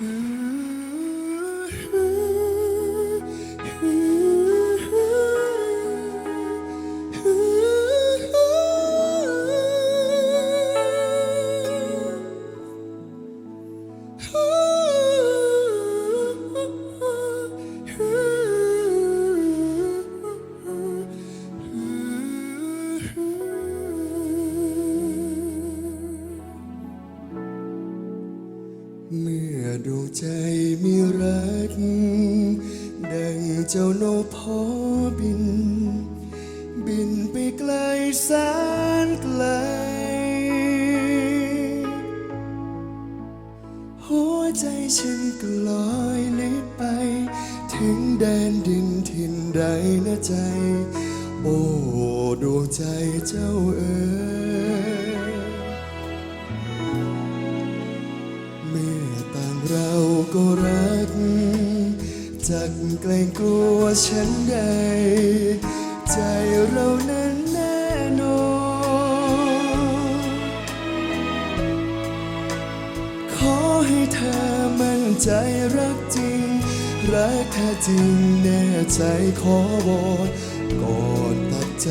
เใจฉันก็ลอยลิบไป ถึงแดนดินถิ่นใดนะใจ โอ้ดวงใจเจ้าเอ๋ยเมื่อต่างเราก็รักจักเกรงกลัวฉันใด จริงแน่ใจขอวอนก่อนตัดใจ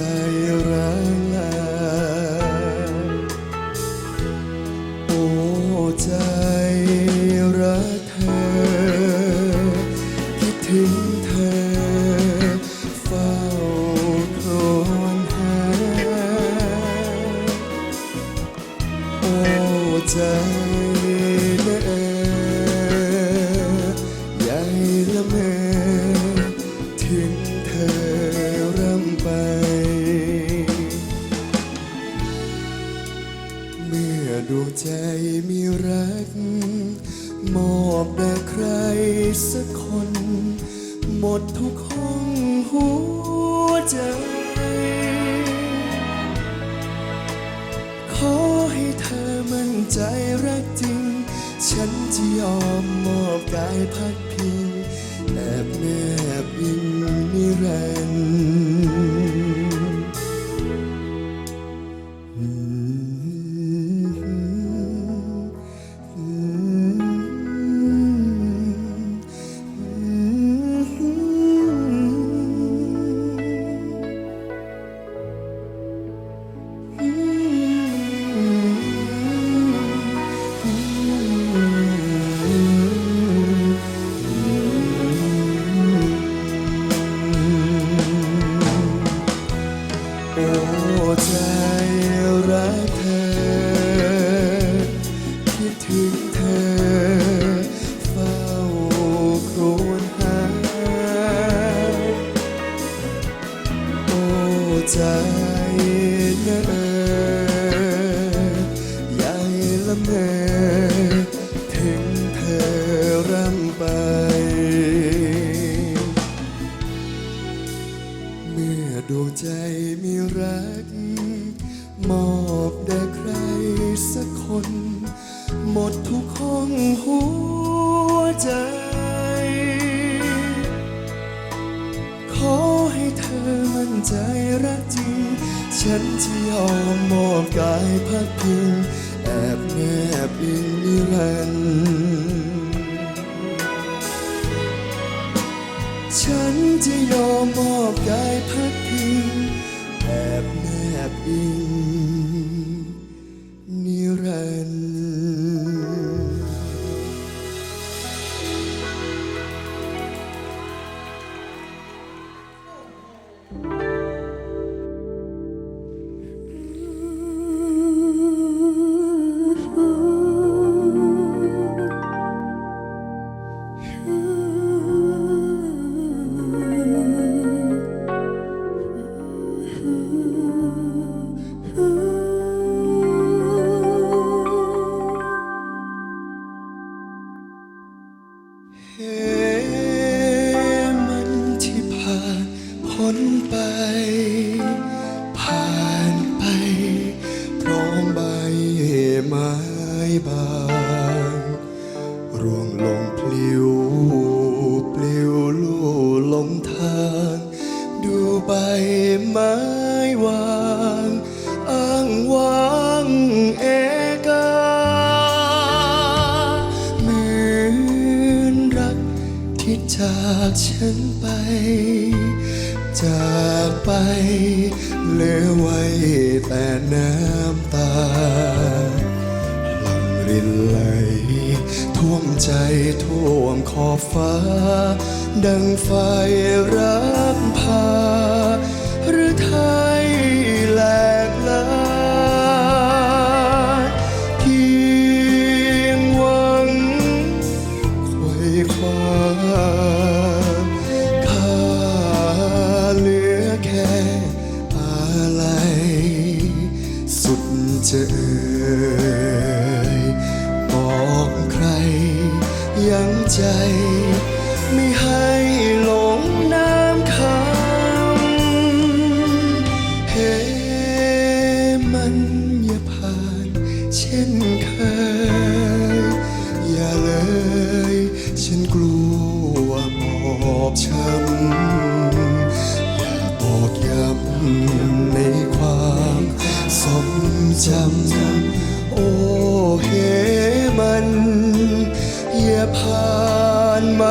กา ใจเนอใหญ่ละเมอถึงเธอร่ำไป เมื่อดวงใจมีรัก มอบแด่ใครสักคน หมดทุกห้องหัวใจขอให้เธอมั่นใจรัก ฉันจะยอมมอบกายพักพิงแอบแนบอิงนิรันดร์ฉันจะยอมมอบกายพักพิงแอบแนบอิง ไม้บางร่วงลงปลิวปลิวลู่ลงทาง ดูใบไม้วางอ้างว้างเอกาเหมือนรักที่จากฉันไป จากไปเหลือไว้แต่น้ ใจท่วมขอบฟ้า ดังไฟรักพา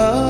า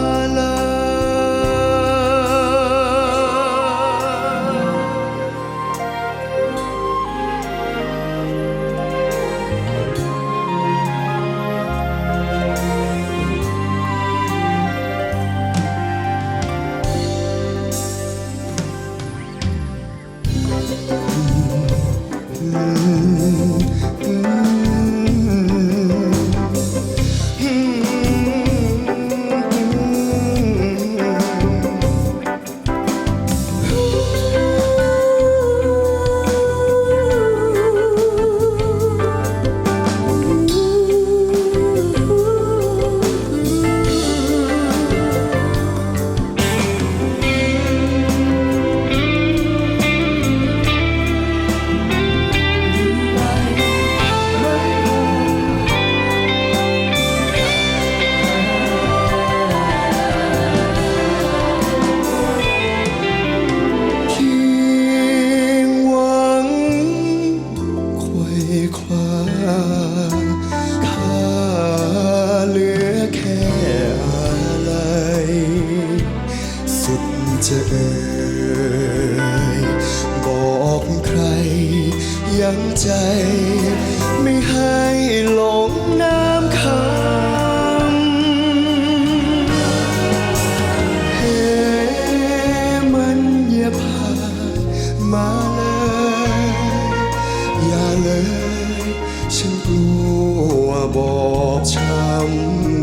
มาเลย อย่าเลย ฉันกลัวบอบช้ำ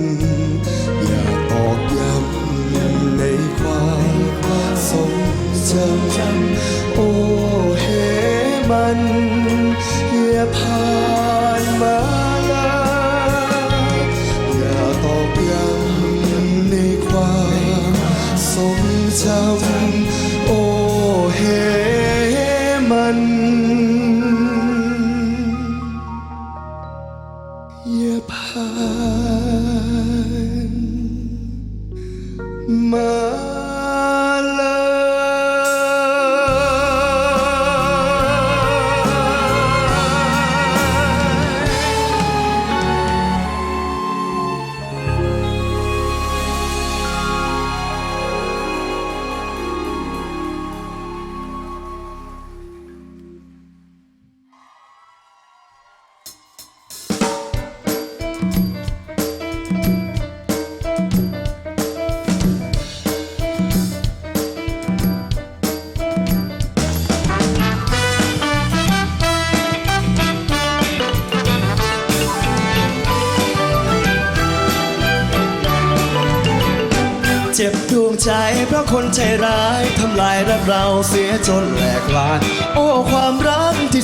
ใจเพราะคนใจร้ายทำลายรักเราเสียจนแหลกลานโอ้ความรัก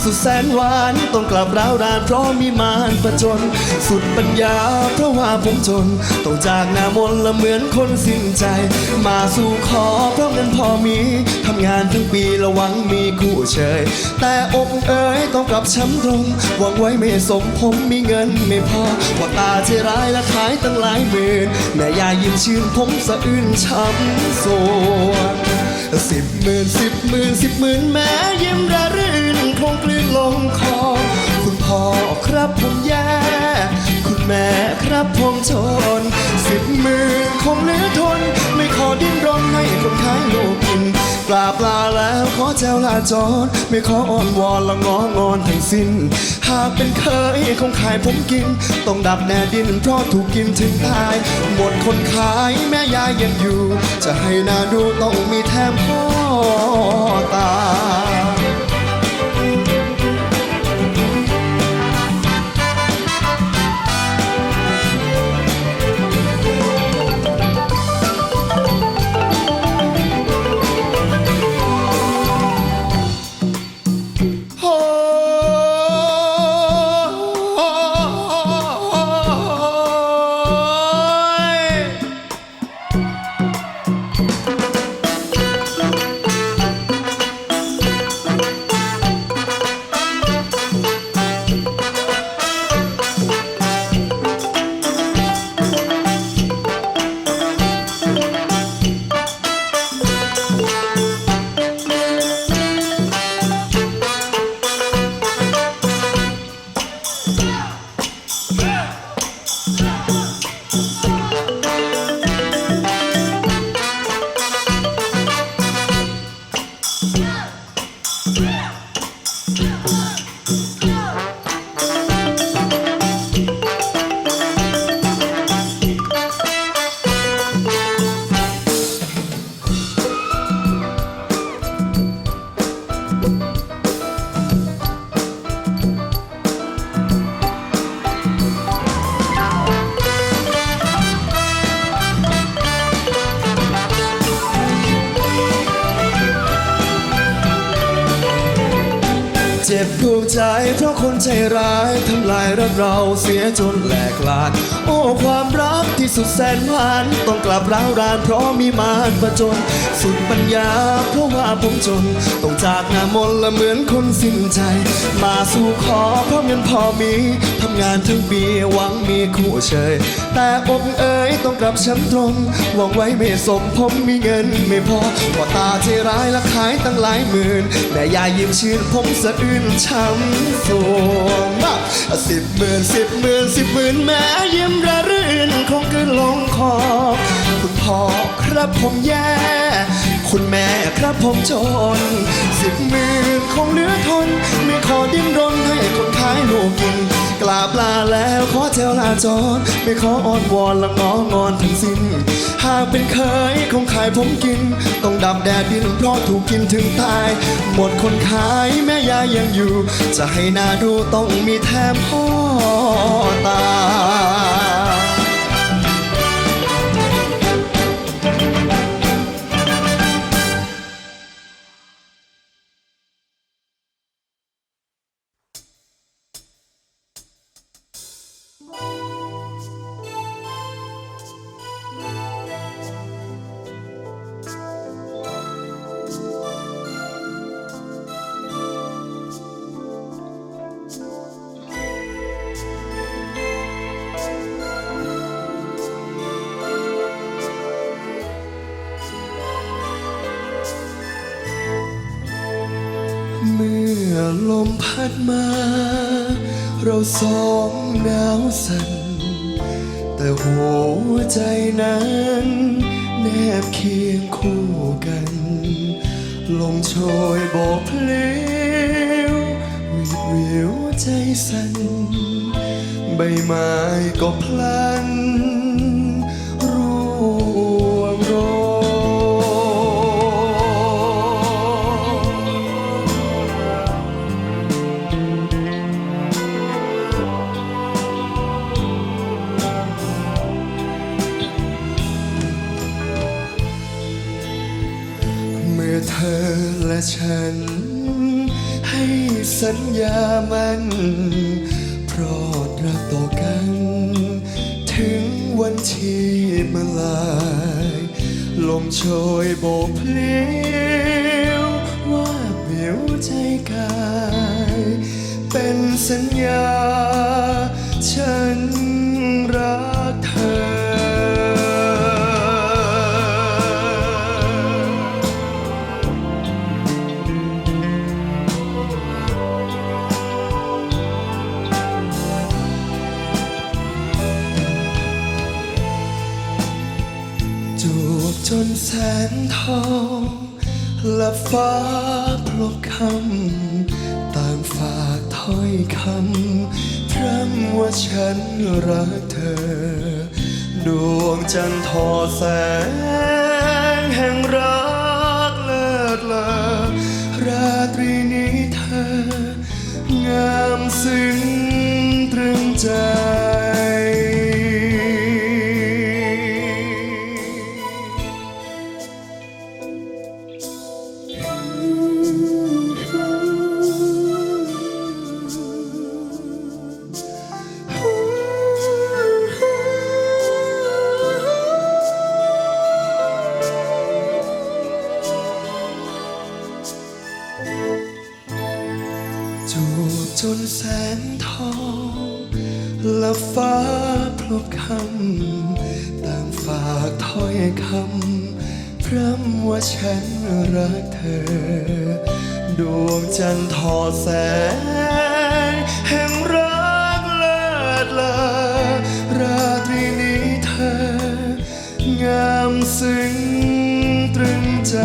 สุดแสนหวานต้องกลับร้าวรานเพราะมีมารประจน สุดปัญญาเพราะว่าผมจน ต้องจากหน้ามนละเหมือนคนสิ้นใจ มาสู่ขอเพราะเงินพอมีทำงานทั้งปีละวังมีคู่เชย แต่อกเอ๋ยต้องกลับช้ำตรงหวังไว้ไม่สมผมมีเงินไม่พอว่าตาใจร้ายและขายตั้งหลายหมื่นแม่ยายยิ้มชื่นผมสะอื้นช้ำโศกสิบหมื่นสิบหมื่นสิบหมื่นแม้ยิ้มระรื่น ลงคอ คุณพ่อครับผมแย่คุณแม่ครับผมจนสิบหมื่นคงเหลือทน ไม่ขอดิ้นรนให้คนขายโลกราบลาแล้วขอแจวลาจรไม่ขออ้อนวอนละงองอนทั้งสิ้น หากเป็นเคยคงขายผมกิน ต้องดับแน่ดินเพราะถูกกินถึงตาย หมดคนขายแม่ยายยังอยู่ จะให้นาดูต้องมีแถมพ่อตา เจ็บดวงใจ เพราะคนใจร้ายทำลายรักเราเสียจนแหลกลาน โอ้ความรักที่สุดแสนหวาน ต้องกลับร้าวรานเพราะมีมารประจน สุดปัญญาเพราะว่าผมจน ต้องจากหน้ามนละเหมือนคนสิ้นใจ มาสู่ขอเพราะเงินพอมีทำงานทั้งปีหวังมีคู่เชย แต่อกเอ๋ยต้องกลับช้ำตรงหวังไว้ไม่สมผมมีเงินไม่พอพอตาใจร้ายและขายตั้งหลายหมื่นแม่ยายยิ้มชื่นผมสะอื้นช้ำสวงสิบหมื่นสิบหมื่นสิบหมื่นแม่ยิ้มระรื่นคงกลืนลงคอ พ่อครับผมแย่ คุณแม่ครับผมจน สิบหมื่นคงเหลือทน ไม่ขอดิ้นรนให้คนขายลูกกินกราบลาแล้วขอแจวลาจรไม่ขออ้อนวอนละงองอนทั้งสิ้น หากเป็นเคยคงขายผมกิน ต้องดับแดดดินเพราะถูกกินถึงตาย หมดคนขายแม่ยายยังอยู่ จะให้หนาดูต้องมีแถมพ่อตา ลมพัดมา เราสองหนาวสั่น แต่หัวใจนั้น แนบเคียงคู่กัน ลมโชยโบกเพลววิววิวใจสั่น ใบไม้ก็พลัน อเธอและฉัน ให้สัญญามันพรอดรักต่อกัน ถึงวันที่มาลายลมโชยโบกเพลียวว่าเบียวใจกาย เป็นสัญญาฉัน นแสนทองและฟ้าพลบคำต่างฝากถ้อยคำพร่ำว่าฉันรักเธอ ดวงจันทร์ทอแสงแห่งรักเลิศเลอราตรีนี้เธอ งามซึ้งตรึงใจ จูบจนแสงทองและฟ้าพลบคำต่างฝากถ้อยคำพร่ำว่าฉันรักเธอ ดวงจันทร์ทอแสง แห่งรักเลิศเลอราตรีนี้เธอ งามซึ้งตรึงใจ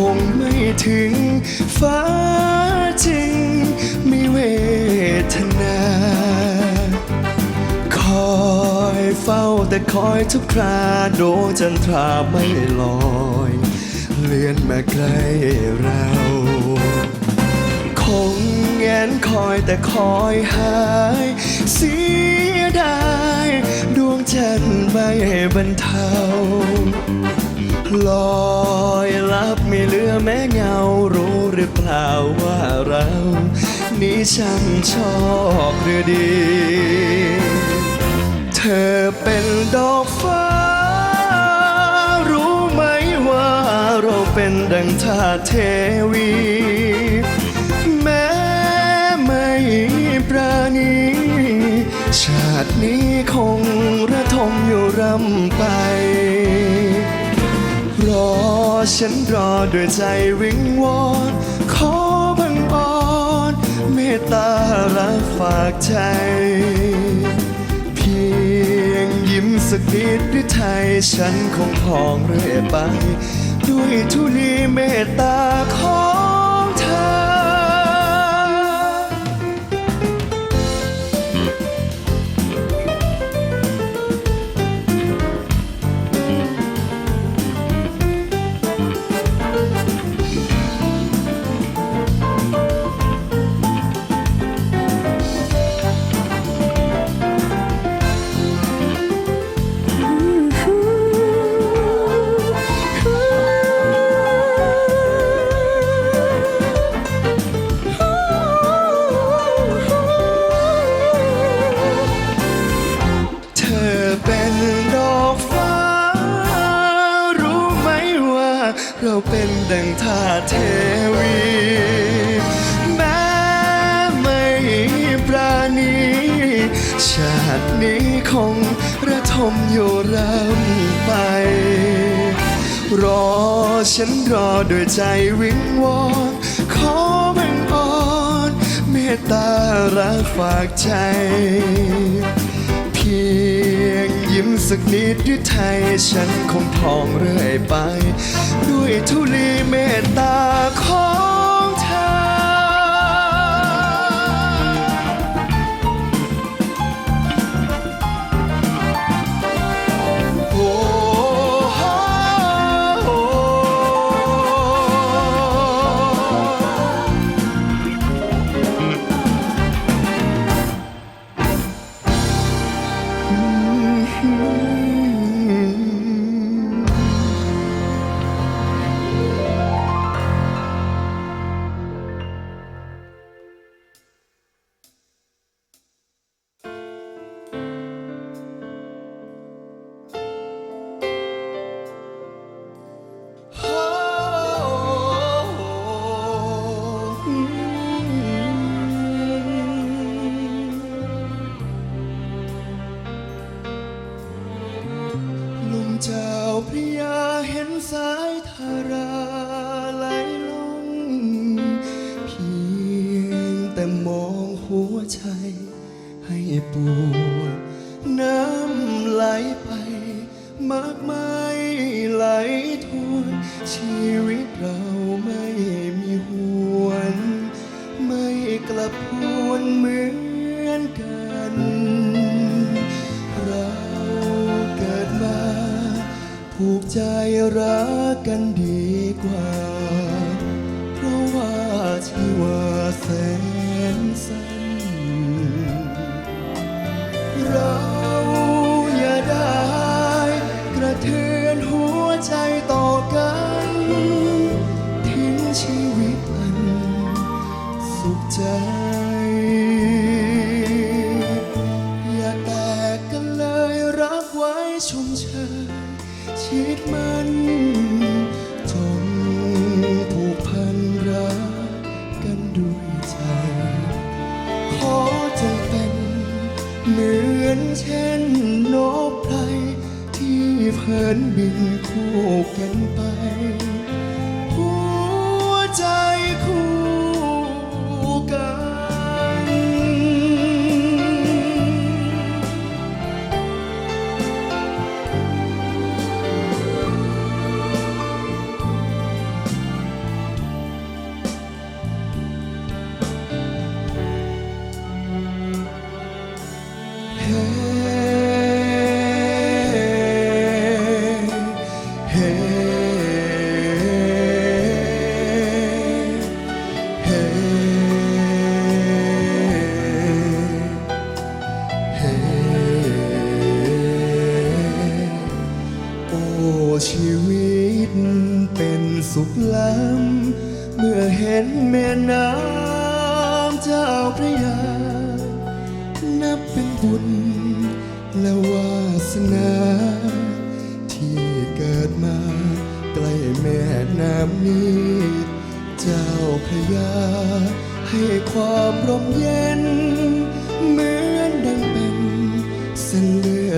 คงไม่ถึงฟ้าจริงไม่เวทนา คอยเฝ้าแต่คอยทุกคราโดยจันทราไม่ลอย เลื่อนมาใกล้เรา คงแงนคอยแต่คอยหายเสียดาย ดวงจันทร์ไม่บรรเทา ลอยลับไม่เหลือแม้เงารู้หรือเปล่าว่าเรานี่ช่างชอบหรือดี เธอเป็นดอกฟ้า รู้ไหมว่าเราเป็นดังทาเทวี แม้ไม่ปราณีชาตินี้คงระทมอยู่รำไป ฉันรอด้วยใจวิงวอนขอบังอ่อนเมตตารักฝากใจ เพียงยิ้มสักนิดหรือไทยฉันคงพองเรื่อยไป ด้วยทุลีเมตตาขอ เราเป็นดังทาเทวีแม้ไม่ปราณีชาตินี้คงระทมอยู่รำไป รอฉันรอด้วยใจวิงวอนขอบังอ่อนเมตตารักฝากใจ เพียงยิ้มสักนิดหรือไทยฉันคงทองเรื่อยไป ด้วยทุลีเมตตา สายธาราไหลลง เพียงแต่มองหัวใจให้ปวดน้ำไหลไป มากมายไหลทวนชีวิตเราไม่มีหวน ไม่กลับพวนเหมือนกัน ใจรักกันดีกว่า เพราะว่าชีวาแสนสั้นเราอย่าได้ กระเทือนหัวใจต่อกัน ทิ้งชีวิตอันสุขใจ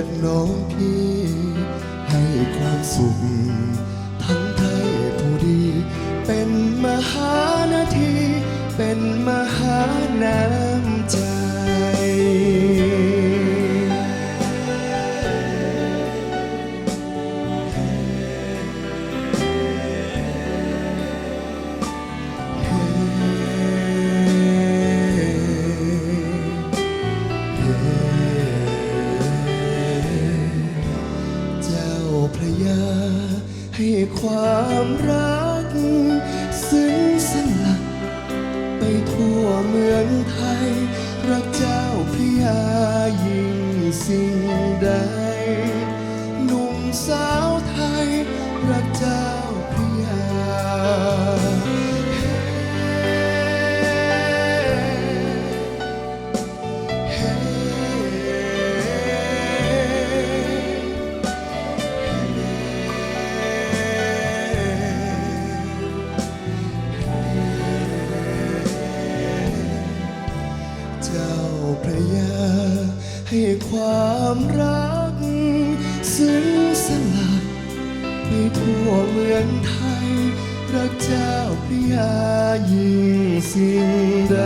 ดน้องพี่ ให้ความสุข ทั้งไทยผู้ดี เป็นมหานาที เป็นมหาน้ำใจ ความรัก ซึ้งสลัก ไปทั่วเมืองไทย รักเจ้าพระยายิ่งสิ่งใด หนุ่มสาว ความรัก ซึ้งสลักไปทั่วเมืองไทย รักเจ้าพระยายิ่งสิ่งใด